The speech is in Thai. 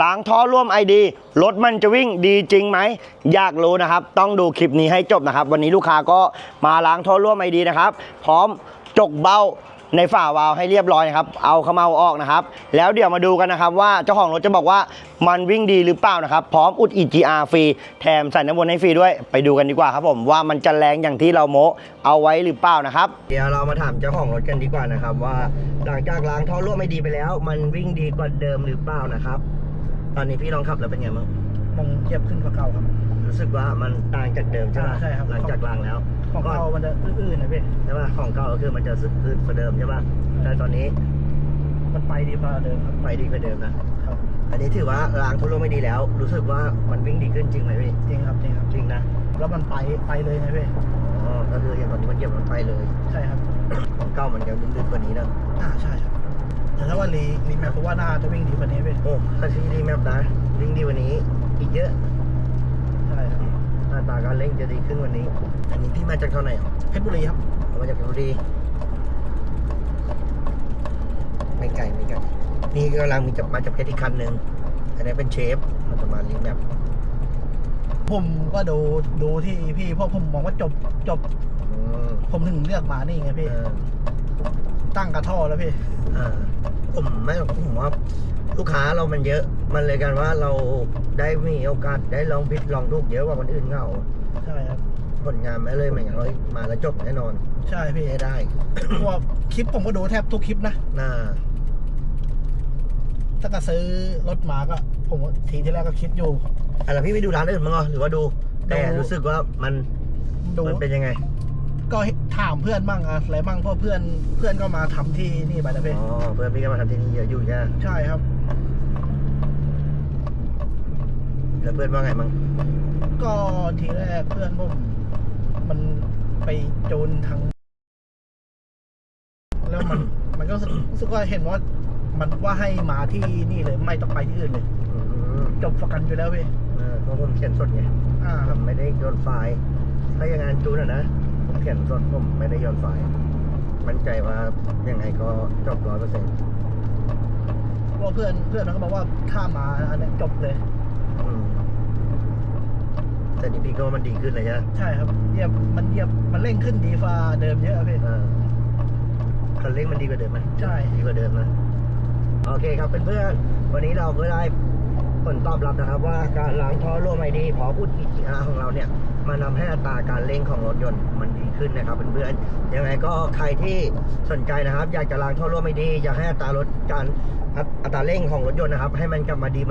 ล้างท่อร่วมไอดีรถมันจะวิ่งดีจริงไหม อยากรู้นะครับ ต้องดูคลิปนี้ให้จบนะครับ วันนี้ลูกค้าก็มาล้างท่อร่วมไอดีนะครับ พร้อมจกเบ้าในฝาวาล์วให้เรียบร้อยนะครับ เอาเขมเอาออกนะครับ แล้วเดี๋ยวมาดูกันนะครับ ว่าเจ้าของรถจะบอกว่ามันวิ่งดีหรือเปล่านะครับ พร้อมอุด EGR ฟรี แถมใส่น้ำวนให้ฟรีด้วย ไปดูกันดีกว่าครับผมว่ามันจะแรงอย่างที่เราโมเอาไว้หรือเปล่านะครับ เดี๋ยวเรามาถามเจ้าของรถกันดีกว่านะครับ ว่าหลังจากล้างท่อร่วมไม่ดีไปแล้ว มันวิ่งดีกว่าเดิมหรือเปล่านะครับ ตอนนี้พี่ลองขับแล้วเป็นไงบ้างมองเทียบขึ้นกว่าเก่าครับ รู้สึกว่ามันต่างจากเดิมใช่ไหมอ่าใช่ครับ หลังจากล้างแล้ว ของก่อนเก่ามันจะอื้อๆหนะพี่ใช่ป่ะของเก่าก็คือมันจะซึกคืนกว่าเดิมใช่ป่ะแต่ตอนนี้ มันไปดีกว่าเดิมครับ ไปดีกว่าเดิมนะครับอันนี้ถือว่าล้างท่อร่วมไม่ดีแล้ว รู้สึกว่ามันวิ่งดีขึ้นจริงไหมพี่จริงครับจริงครับจริงนะแล้วมันไปไปเลยนะพี่อ๋อก็คืออย่างตอนนี้มันเหยียบมันไปเลย ใช่ครับของเก่ามันยังดึงๆกว่านี้นะอ่าใช่ครับแต่ถ้า ว่ารีรีแมปเพราะว่าน่าจะวิ่งดีกว่านี้พี่โอ้ถ้าซีดีแมปนะวิ่งดีกว่านี้ อีกเยอะใช่ครับหน้าตาการเล่นจะดีขึ้นกวันนี้ อันนี้พี่มาจากเท่าไหร่อะเพชรบุรีครับเอามาจากเพชรบุรี ไม่ไกลไม่ไกลนี่กำลังมีจะมาจากเพชรอีกคันหนึ่งอันนี้เป็นเชฟมันจะมารีแมปผมก็ดูดูที่พี่เพราะผมมองว่าจบจบอืมผมถึงเลือกมานี่ไงพี่เออ ตั้งกระท่อแล้วพี่อ่าผมไม่ผมว่าลูกค้าเรามันเยอะ มันเลยกันว่าเราได้มีโอกาสได้ลองผิดลองถูกเยอะกว่าคนอื่นเขาใช่ครับผลงานไม่เลยเหมือนกันเลยมาแล้วจบแน่นอน ใช่พี่ไม่ได้เพราะว่าคลิปผมก็ดูแทบทุกคลิปนะน่าตั้งแต่ซื้อรถมาก็ ผมก็ทีที่แรกก็คิดอยู่อะไรพี่ไม่ดูร้านอื่นมั้างเหรอหรือว่าดู แต่ดูรู้สึกว่ามันดูมันเป็นยังไง ก็ถามเพื่อนบ้างอะไรบ้างเพราะเพื่อนเพื่อนก็มาทำที่นี่ไปแล้วพี่อ๋อเพื่อนพี่ก็มาทำที่นี่เยอะอยู่ใช่ไหมใช่ครับ แล้วเพื่อนว่าไงมั้งก็ทีแรกเพื่อนผมมันไปจูนทางแล้วมันมันก็รู้สึกรู้สึกว่าเห็นว่ามันว่าให้มาที่นี่เลยไม่ต้องไปที่อื่นเลยอืมจบประกันอยู่แล้วพี่เออเพราะผมเขียนสดไงอ่าคผรับมไม่ได้โยนไฟล์ถ้าอย่างงานจูนอะนะผม เขียนสดผมไม่ได้โยนไฟล์มั่นใจว่ายังไงก็จบร้อยเปอร์เซ็นต์เพราะเพื่อนเพื่อนมันก็บอกว่าถ้ามาอันเนี้ยจบเลย แต่นี่พี่ก็ว่ามันดีขึ้นเลยใช่ไหมใช่ครับเหยียบมันเหยียบมันเร่งขึ้นดีฟ้าเดิมเยอะพี่อ่าคันเร่งมันดีกว่าเดิมไหมใช่ดีกว่าเดิมนะโอเคครับเพื่อนๆวันนี้เราก็ได้ผลตอบรับนะครับ ว่าการล้างท่อร่วมไอดีพอพูด EGR ของเราเนี่ย มานำให้อัตราการเร่งของรถยนต์มันดีขึ้นนะครับเพื่อนๆยังไงก็ใครที่สนใจนะครับ อยากจะล้างท่อร่วมไม่ดีอยากให้อัตรารถการอัตราเร่งของรถยนต์นะครับ ให้มันกลับมาดีเหมือน